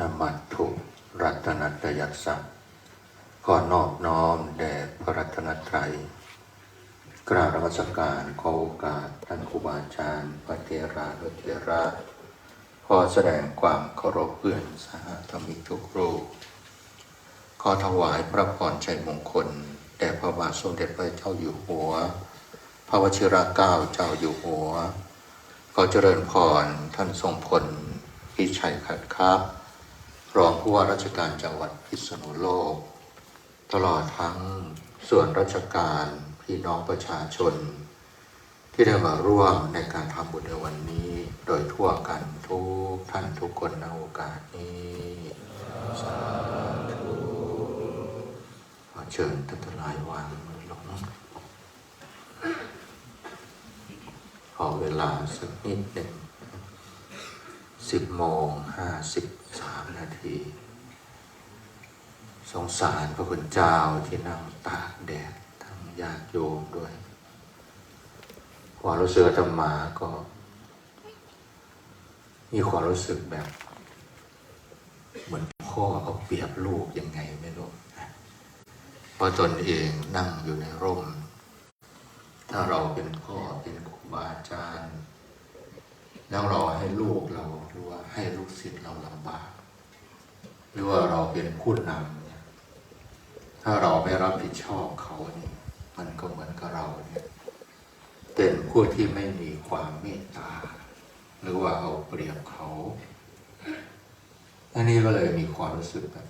นมัตถุรัตนัตยัสสะขอนอบน้อมแด่พระรัตนตรัย กราบนมัสการขอโอกาสท่านครูบาอาจารย์พระเทรานุเทระขอแสดงความเคารพเพื่อนสหธรรมิกทุกรูปขอถวายพระพรชัยมงคลแด่พระบาทสมเด็จพระเจ้าอยู่หัว พระวชิรเกล้าเจ้าอยู่หัวขอเจริญพรท่านทรงพลพิชัยขัดครับ รองผู้ว่าราชการจังหวัดพิษณุโลก ตลอดทั้งส่วนราชการพี่น้องประชาชน ที่ได้มาร่วมในการทำบุญในวันนี้ โดยทั่วกันทุกท่านทุกคนในโอกาสนี้สาธุขอเชิญท่านทลายวางมือลงขอเวลาสักนิดหนึ่ง สิบโมงห้าสิบสามนาที สงสารพระคุณเจ้าที่นั่งตากแดดทั้งญาติโยมด้วยความรู้สึกอาตมาก็ มีความรู้สึกแบบ เหมือนพ่อเอาเปรียบลูกยังไงไม่รู้เพราะตนเองนั่งอยู่ในร่ม ถ้าเราเป็นพ่อเป็นครูบาอาจารย์แล้วราให้ลูกเรา ให้ลูกศิษย์เราลำบาก หรือว่าเราเป็นผู้นำเนี่ยถ้าเราไม่รับผิดชอบเขาเนี่ยมันก็เหมือนกับเราเนี่ยเป็นผู้ที่ไม่มีความเมตตา หรือว่าเอาเปรียบเขาอันนี้ก็เลยมีความรู้สึกแบบ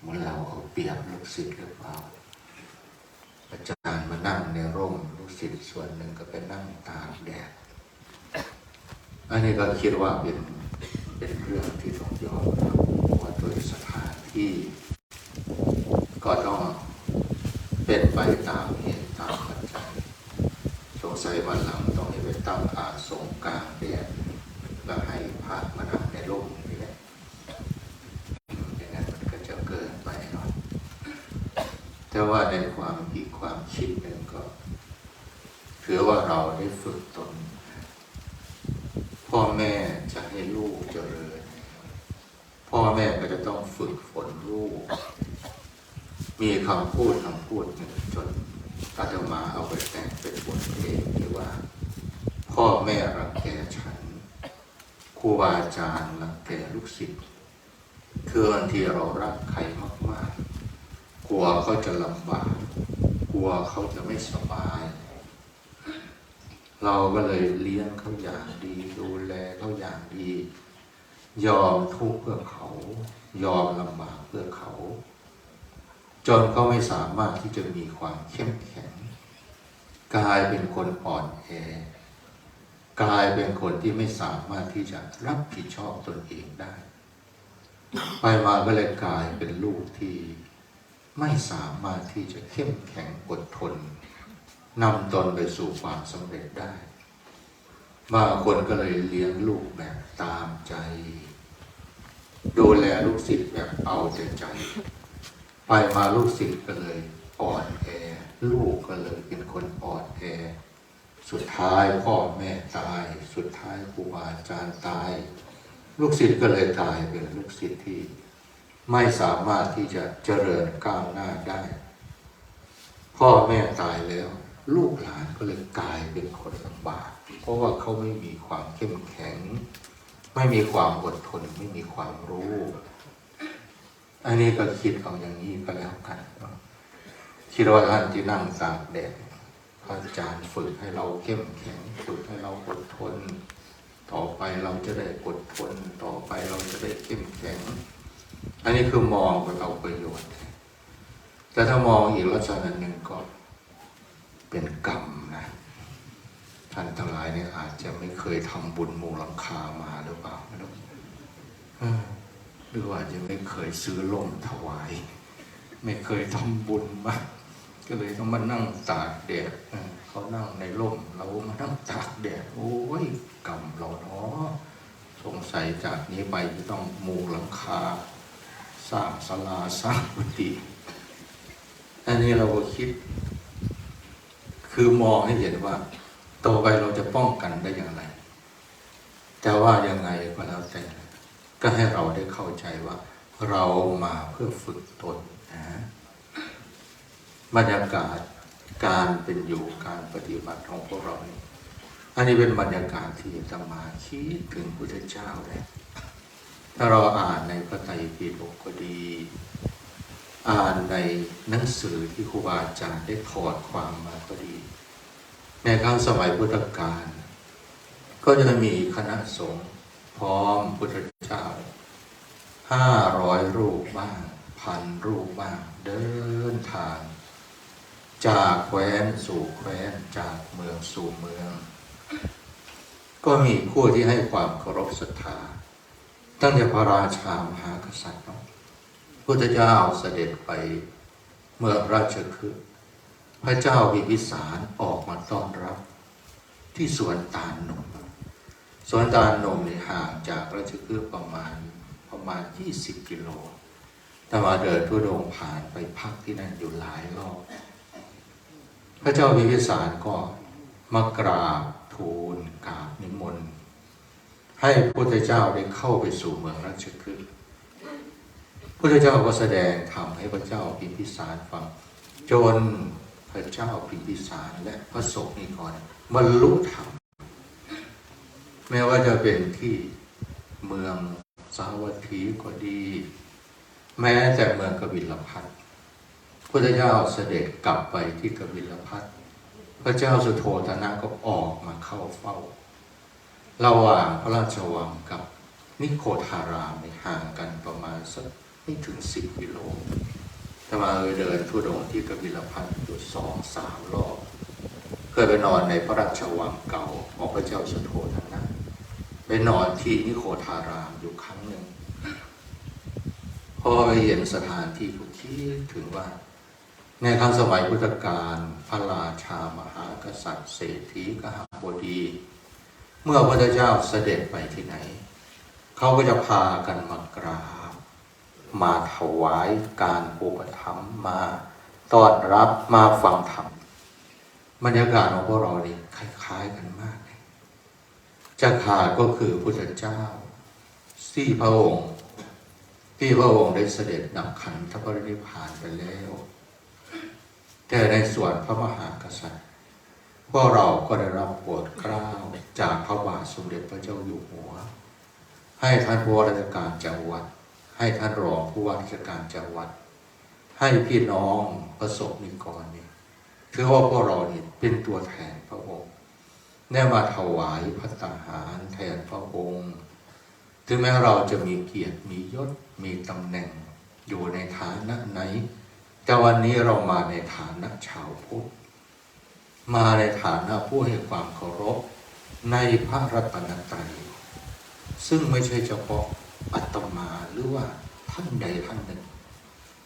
เหมือนเราเอาเปรียบลูกศิษย์หรือเปล่าอาจารย์มานั่งในร่มลูกศิษย์ส่วนหนึ่งก็ไปนั่งตากแดด อันนี้ก็คิดว่าเป็นเป็นเรื่องที่ต้องยอมรับว่าโดยสถานที่ก็ต้องเป็นไปตามเหตุตามปัจจัยสงสัยวันหลังต้องไปตั้งอาสงกลางแดดแล้วให้พระมานั่งในร่มนี่แหละอย่างนั้นมันก็จะเกินไปหน่อยแต่ว่าในความอีกความคิดหนึ่งก็ ถือว่าเราได้ฝึกตน พ่อแม่จะให้ลูกเจริญพ่อแม่ก็จะต้องฝึกฝนลูก มีคำพูดคำพูดหนึ่งจนอาตมาเอาไปแต่งเป็นบทเพลงที่ว่า พ่อแม่รังแกฉันครูบาอาจารย์รังแกลูกศิษย์คือบางทีเรารักใครมากๆ กลัวเขาจะลำบาก กลัวเขาจะไม่สบาย เราก็เลยเลี้ยงเขาอย่างดี ดูแลเขาอย่างดี ยอมทุกข์เพื่อเขา ยอมลำบากเพื่อเขา จนเขาไม่สามารถที่จะมีความเข้มแข็ง กลายเป็นคนอ่อนแอกลายเป็นคนที่ไม่สามารถที่จะรับผิดชอบตนเองได้ ไปมาก็เลยกลายเป็นลูกที่ไม่สามารถที่จะเข้มแข็งอดทน นำตนไปสู่ความสำเร็จได้ บางคนก็เลยเลี้ยงลูกแบบตามใจ ดูแลลูกศิษย์แบบเอาแต่ใจ ไปมาลูกศิษย์ก็เลยอ่อนแอ ลูกก็เลยเป็นคนอ่อนแอ สุดท้ายพ่อแม่ตาย สุดท้ายครูบาอาจารย์ตาย ลูกศิษย์ก็เลยกลายเป็นลูกศิษย์ที่ ไม่สามารถที่จะเจริญก้าวหน้าได้ พ่อแม่ตายแล้ว ลูกหลานก็เลยกลายเป็นคนลำบาก เพราะว่าเขาไม่มีความเข้มแข็ง ไม่มีความอดทน ไม่มีความรู้ อันนี้ก็คิดเอาอย่างนี้ก็แล้วกันคิดว่าท่านที่นั่งตากแดดพระอาจารย์ฝึกให้เราเข้มแข็งฝึกให้เราอดทน ต่อไปเราจะได้อดทน ต่อไปเราจะได้เข้มแข็ง อันนี้คือมองไปเอาประโยชน์ แต่ถ้ามองอีกลักษณะหนึ่งก็ เป็นกรรมนะท่านทั้งหลายเนี่ยอาจจะไม่เคยทำบุญมูหลังคามาหรือเปล่าไม่รู้เออหรือว่าจะไม่เคยซื้อล่มถวาย ไม่เคยทำบุญมาก็เลยต้องมานั่งตากแดดเออเขานั่งในร่มเรามานั่งตากแดดโอ้ยกรรมเราเนาะสงสัยจากนี้ไปจะต้องมูหลังคาสร้างศาลาสร้างกุฏิอันนี้เราก็คิด คือมองให้เห็นว่าต่อไปเราจะป้องกันได้อย่างไรแต่ว่ายังไงก็แล้วแต่ก็ให้เราได้เข้าใจว่า เรามาเพื่อฝึกตนนะบรรยากาศการเป็นอยู่การปฏิบัติของพวกเรานี่อันนี้เป็นบรรยากาศที่จะมาคิดถึงพุทธเจ้าเลยถ้าเราอ่านในพระไตรปิฎกก็ดี อ่านในหนังสือที่ครูบาอาจารย์ได้ถอดความมาก็ดี ในครั้งสมัยพุทธกาลก็จะมีคณะสงฆ์พร้อมพุทธเจ้าห้าร้อยรูปบ้างพันรูปบ้างเดินทาง จากแคว้นสู่แคว้นจากเมืองสู่เมือง ก็มีผู้ที่ให้ความเคารพศรัทธา ตั้งแต่พระราชามหากษัตริย์เนาะ พุทธเจ้าเสด็จไปเมื่อราชคฤห์พระเจ้าพิพิสารออกมาต้อนรับ ที่สวนตาลนมสวนตาลนมนี่ห่างจากราชคฤห์ประมาณประมาณ 20 กิโลแต่มาเดินทุดงค์ผ่านไปพักที่นั่นอยู่หลายรอบพระเจ้าพิพิสารก็มากราบทูลกราบนิมนต์ให้พระพุทธเจ้าได้เข้าไปสู่เมืองราชคฤห์ พระเจ้าก็แสดงธรรมให้พระเจ้าพิมพิสารฟัง จนพระเจ้าพิมพิสารและพระสงฆ์นิกรบรรลุธรรมแม้ว่าจะเป็นที่เมืองสาวัตถีก็ดี แม้แต่เมืองกบิลพัทพุทธเจ้าเสด็จกลับไปที่กบิลพัทพระเจ้าสุโธทนะก็ออกมาเข้าเฝ้า ระหว่างพระราชวังกับนิโคทารามีห่างกันประมาณสัก ไม่ถึงสิบกิโลแต่มาเดินทุดงที่กบิลพัทอยู่สองสามรอบ เคยไปนอนในพระราชวังเก่าของพระเจ้าสุโธทนะไปนอนที่นิโคทารามอยู่ครั้งหนึ่งพอไปเห็นสถานที่ก็คิดถึงว่า ในครั้งสมัยพุทธกาลพระราชามหากษัตริย์เศรษฐีกหบดี เมื่อพระเจ้าเสด็จไปที่ไหน เขาก็จะพากันมากราบ มาถวายการอุปถัมภ์มาต้อนรับมาฟังธรรมบรรยากาศของพวกเราเนี่คล้ายๆกันมากเลยจะขาดก็คือพุทธเจ้าสี่พระองค์ที่พระองค์ได้เสด็จดับขันธปรินิพานไปแล้ว แต่ในส่วนพระมหากษัตริย์พวกเราก็ได้รับโปรดเกล้าจากพระบาทสมเด็จพระเจ้าอยู่หัว ให้ท่านผู้ราชการจังหวัด ให้ท่านรองผู้ว่าราชการจังหวัด ให้พี่น้องประสบนิกรเนี่ยถือว่าพวกเราเนี่ยเป็นตัวแทนพระองค์ได้มาถวายพระตาหารแทนพระองค์ ถึงแม้เราจะมีเกียรติมียศมีตำแหน่งอยู่ในฐานะไหน แต่วันนี้เรามาในฐานะชาวพุทธมาในฐานะผู้ให้ความเคารพในพระรัตนตรัยซึ่งไม่ใช่เฉพาะ อัตมาหรือว่าท่านใดท่านหนึ่ง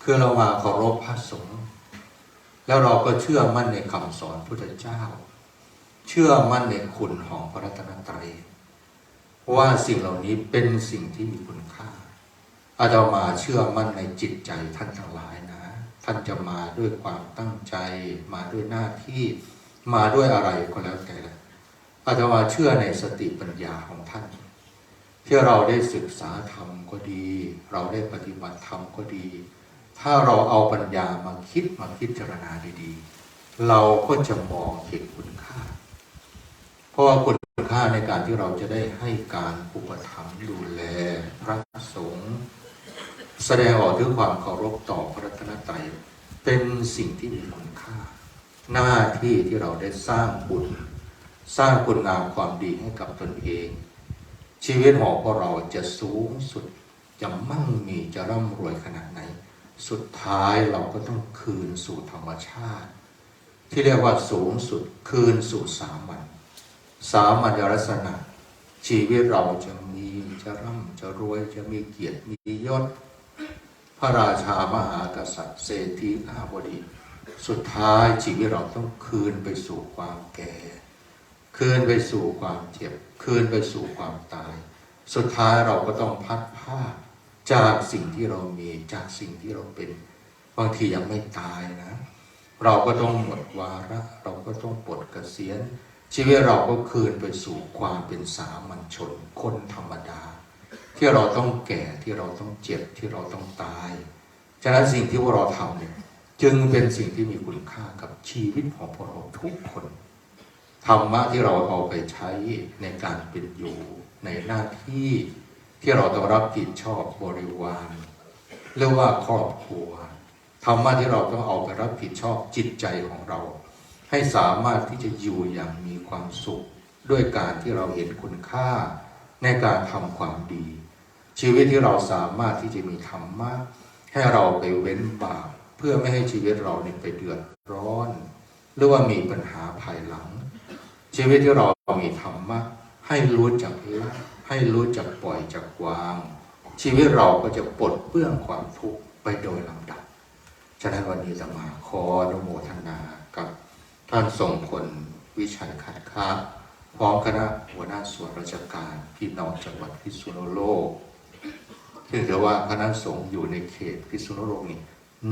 คือเรามาเคารพพระสงฆ์แล้วเราก็เชื่อมั่นในคำสอนพุทธเจ้า เชื่อมั่นในคุณของพระรัตนตรัยว่าสิ่งเหล่านี้เป็นสิ่งที่มีคุณค่าอาตมาเชื่อมั่นในจิตใจท่านทั้งหลายนะ ท่านจะมาด้วยความตั้งใจ มาด้วยหน้าที่มาด้วยอะไรก็แล้วแต่ละอาตมาเชื่อในสติปัญญาของท่าน ที่เราได้ศึกษาธรรมก็ดี เราได้ปฏิบัติธรรมก็ดี ถ้าเราเอาปัญญามาคิดมาพิจารณาดีๆ เราก็จะมองเห็นคุณค่า เพราะว่าคุณค่าในการที่เราจะได้ให้การอุปถัมภ์ดูแลพระสงฆ์แสดงออกถึงความเคารพต่อพระรัตนตรัยเป็นสิ่งที่มีคุณค่า หน้าที่ที่เราได้สร้างบุญ สร้างคุณงามความดีให้กับตนเอง ชีวิตของพวกเราจะสูงสุดจะมั่งมีจะร่ำรวยขนาดไหน สุดท้ายเราก็ต้องคืนสู่ธรรมชาติ ที่เรียกว่าสูงสุดคืนสู่สามัญสามัญลักษณะ ชีวิตเราจะมีจะร่ำจะรวยจะมีเกียรติมียศ พระราชามหากษัตริย์เศรษฐีข้าบดี สุดท้ายชีวิตเราต้องคืนไปสู่ความแก่ คืนไปสู่ความเจ็บ คืนไปสู่ความตาย สุดท้ายเราก็ต้องพัดพราจากสิ่งที่เรามีจากสิ่งที่เราเป็นบางทียังไม่ตายนะ เราก็ต้องหมดวาระเราก็ต้องปลดเกษียณชีวิตเราก็คืนไปสู่ความเป็นสามัญชนคนธรรมดา ที่เราต้องแก่ที่เราต้องเจ็บที่เราต้องตาย ฉะนั้นสิ่งที่พวกเราทำเนี่ยจึงเป็นสิ่งที่มีคุณค่ากับชีวิตของพวกเราทุกคน ธรรมะที่เราเอาไปใช้ในการเป็นอยู่ในหน้าที่ที่เราต้องรับผิดชอบบริวารเรียกว่าครอบครัวธรรมะที่เราต้องเอาไปรับผิดชอบจิตใจของเรา ให้สามารถที่จะอยู่อย่างมีความสุข ด้วยการที่เราเห็นคุณค่าในการทำความดี ชีวิตที่เราสามารถที่จะมีธรรมะให้เราไปเว้นบาปเพื่อไม่ให้ชีวิตเราเนี่ยไปเดือดร้อน หรือว่ามีปัญหาภายหลัง ชีวิตที่เรามีธรรมะให้รู้จักละให้รู้จักปล่อยจักวาง ชีวิตเราก็จะปลดเปลื้องความทุกข์ไปโดยลำดับ ฉะนั้นวันนี้จะมาขออนุโมทนากับท่านทรงคนวิชัยขันค้าพร้อมคณะหัวหน้าส่วนราชการพี่น้องจังหวัดพิษณุโลกถึงแต่ว่าคณะสงฆ์อยู่ในเขตพิษณุโลกนี่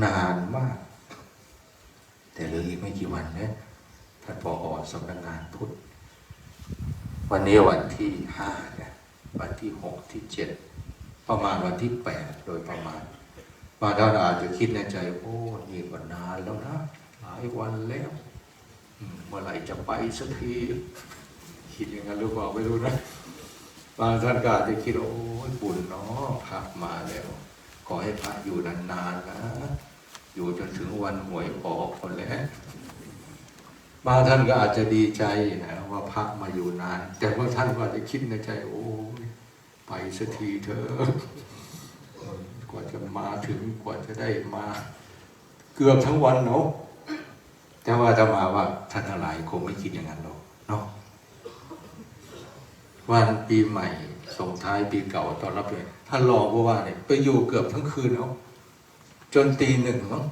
นานมาก แต่เหลืออีกไม่กี่วันนะท่านผอ สำนักงานพุทธ วันนี้วันที่ห้าเนี่ยวันที่หกที่เจ็ดประมาณวันที่แปดโดยประมาณบางท่านอาจจะคิดในใจ โอ้นี่ก็นานแล้วนะ หลายวันแล้วเมื่อไหร่จะไปสักที คิดอย่างนั้นหรือเปล่าไม่รู้นะบางท่านก็อาจจะคิด โอ้ยบุญเนาะพักมาแล้ว ขอให้พระอยู่นานๆนะ อยู่จนถึงวันหวยออกคนแล้ว บางท่านก็อาจจะดีใจนะว่าพักมาอยู่นาน แต่บางท่านก็อาจจะคิดในใจ โอ้ยไปสักทีเถอะกว่าจะมาถึงกว่าจะได้มา เกือบทั้งวันเนาะแต่ว่าจะมาว่าท่านทั้งหลายคงไม่คิดอย่างนั้นหรอกเนาะวันปีใหม่ส่งท้ายปีเก่าตอนรับเลยท่านรองผู้ว่าเนี่ยไปอยู่เกือบทั้งคืนเนาะจนตีหนึ่งเนาะ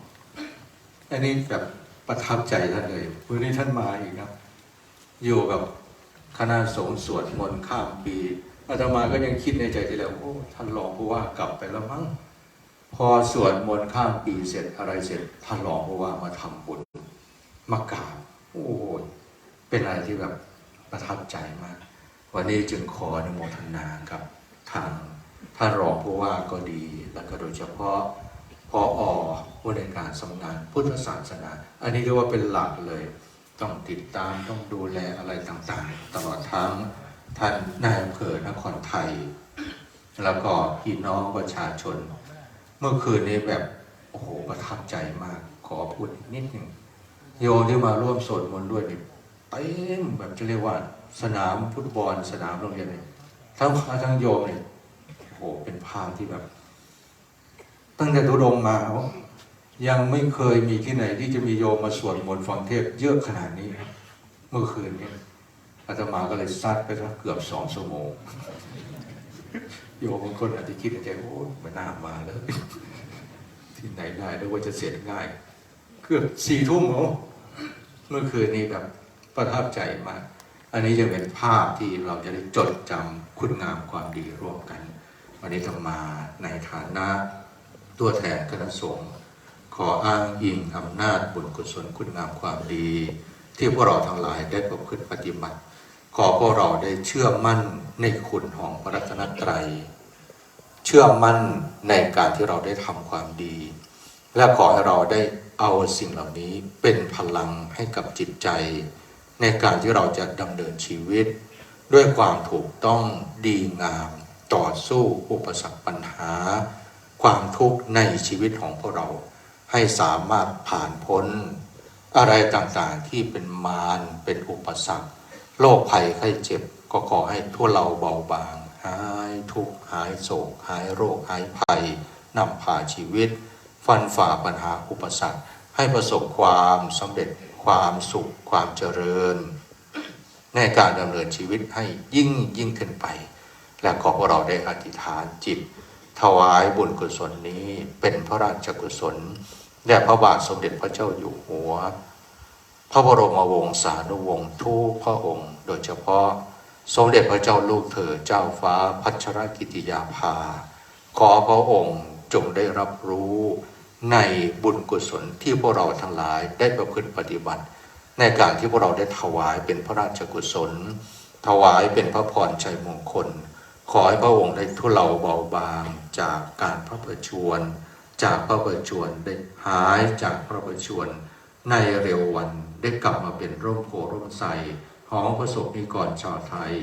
อันนี้แบบ ประทับใจท่านเลยวันนี้ท่านมาอีกนะอยู่กับคณะสงฆ์สวดมนต์ข้ามปีอาตมาก็ยังคิดในใจทีแล้วโอ้ท่านรองผู้ว่ากลับไปแล้วมั้งพอสวดมนต์ข้ามปีเสร็จอะไรเสร็จท่านรองผู้ว่ามาทำบุญมากราบโอ้ยเป็นอะไรที่แบบประทับใจมาก วันนี้จึงขออนุโมทนากับทางท่านรองผู้ว่าก็ดี แล้วก็โดยเฉพาะ พออผู้ในการสำนักงานพุทธศาสนา อันนี้เรียกว่าเป็นหลักเลย ต้องติดตามต้องดูแลอะไรต่างๆ ตลอดทั้งท่านนายอำเภอนครไทย แล้วก็พี่น้องประชาชน เมื่อคืนนี้แบบโอ้โหประทับใจมาก ขอพูดอีกนิดหนึ่งโยมที่มาร่วมสวดมนต์ด้วยนี่เต็มแบบจะเรียกว่าสนามฟุตบอลสนามโรงเรียนเนี่ยทั้งพระทั้งโยมเนี่ยโอ้โหเป็นภาพที่แบบ ตั้งแต่ทุดงมายังไม่เคยมีที่ไหนที่จะมีโยมมาสวดมนต์ฟังเทศเยอะขนาดนี้ เมื่อคืนนี้อาตมาก็เลยซัดไปสักเกือบสองชั่วโมง โยมบางคนอาจจะคิดในใจโอ้ยไม่น่ามาเลย ที่ไหนได้แล้วว่าจะเสร็จง่าย เกือบสี่ทุ่มเหรอเมื่อคืนนี้แบบประทับใจมาก อันนี้จะเป็นภาพที่เราจะได้จดจำคุณงามความดีร่วมกัน วันนี้ต้องมาในฐานะ ตัวแทนคณะสงฆ์ขออ้างอิงอำนาจบุญกุศลคุณงามความดี ที่พวกเราทั้งหลายได้ประพฤติปฏิบัติ ขอพวกเราได้เชื่อมั่นในคุณของพระรัตนตรัย เชื่อมั่นในการที่เราได้ทำความดี และขอให้เราได้เอาสิ่งเหล่านี้เป็นพลังให้กับจิตใจ ในการที่เราจะดำเนินชีวิต ด้วยความถูกต้องดีงาม ต่อสู้อุปสรรคปัญหา ความทุกข์ในชีวิตของพวกเรา ให้สามารถผ่านพ้น อะไรต่างๆที่เป็นมารเป็นอุปสรรคโรคภัยไข้เจ็บก็ขอให้ทั่วเราเบาบาง หายทุกข์หายโศก หายโรคหายภัยนำพาชีวิต ฟันฝ่าปัญหาอุปสรรค ให้ประสบความสำเร็จความสุขความเจริญ ในการดำเนินชีวิตให้ยิ่งยิ่งขึ้นไป และขอพวกเราได้อธิษฐานจิต ถวายบุญกุศลนี้เป็นพระราชกุศลแด่พระบาทสมเด็จพระเจ้าอยู่หัว พระบรมวงศานุวงศ์ทุกพระองค์ โดยเฉพาะสมเด็จพระเจ้าลูกเธอเจ้าฟ้าพัชรกิติยาภา ขอพระองค์จงได้รับรู้ในบุญกุศลที่พวกเราทั้งหลายได้ประพฤติปฏิบัติ ในการที่พวกเราได้ถวายเป็นพระราชกุศล ถวายเป็นพระพรชัยมงคล ขอให้พระองค์ได้ทุเลาเบาบางจากการพระประชวน จากพระประชวนได้หายจากพระประชวนในเร็ววันได้กลับมาเป็นร่มโพร่มใสของประสบนิกรชาวไทย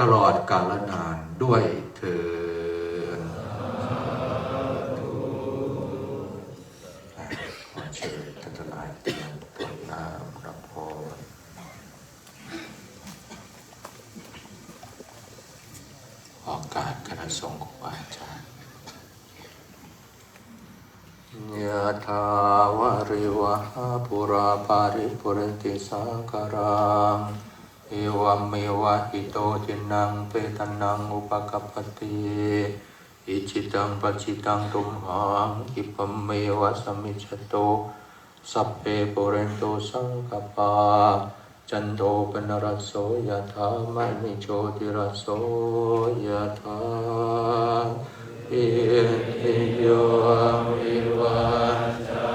ตลอดกาลนานด้วยเธอขอเชิญท่านทั้งหลายเตรียมกรวดน้ำรับพรออกการคณะ สงฆ์ของอาจารย์ยะถาวาริวหาปุราปาริปุเรนติสาคารังเอวัมเมวะหิโตจินังเปตนังอุปกัปติอิจิตังปจิตังตุมหังอิปเมวะสมมิจจโตสัพเพปุเรนโตสังกปา จันโทปนรสโสยธามณิโชติรสโสยธาอิทิโยวิวัจจัน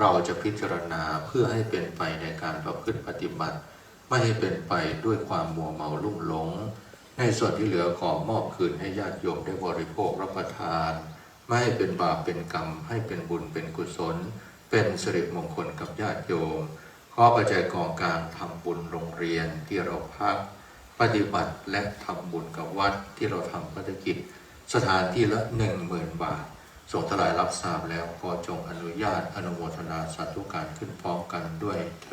เราจะพิจารณาเพื่อให้เป็นไปในการประพฤติปฏิบัติ ไม่ให้เป็นไปด้วยความมัวเมาลุ่มหลง ในส่วนที่เหลือขอมอบคืนให้ญาติโยมได้บริโภครับประทาน ไม่ให้เป็นบาปเป็นกรรม ให้เป็นบุญเป็นกุศล เป็นสิริมงคลกับญาติโยมขอปัจจัยกองกลารทำบุญโรงเรียนที่เราพัก ปฏิบัติและทำบุญกับวัดที่เราทำภารกิจ สถานที่ละหนึ่งหมื่นบาท ส่งทลายรับทราบแล้วขอจงอนุญาตอนุโมทนาสาธุการขึ้นพร้อมกันด้วยเธ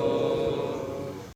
อ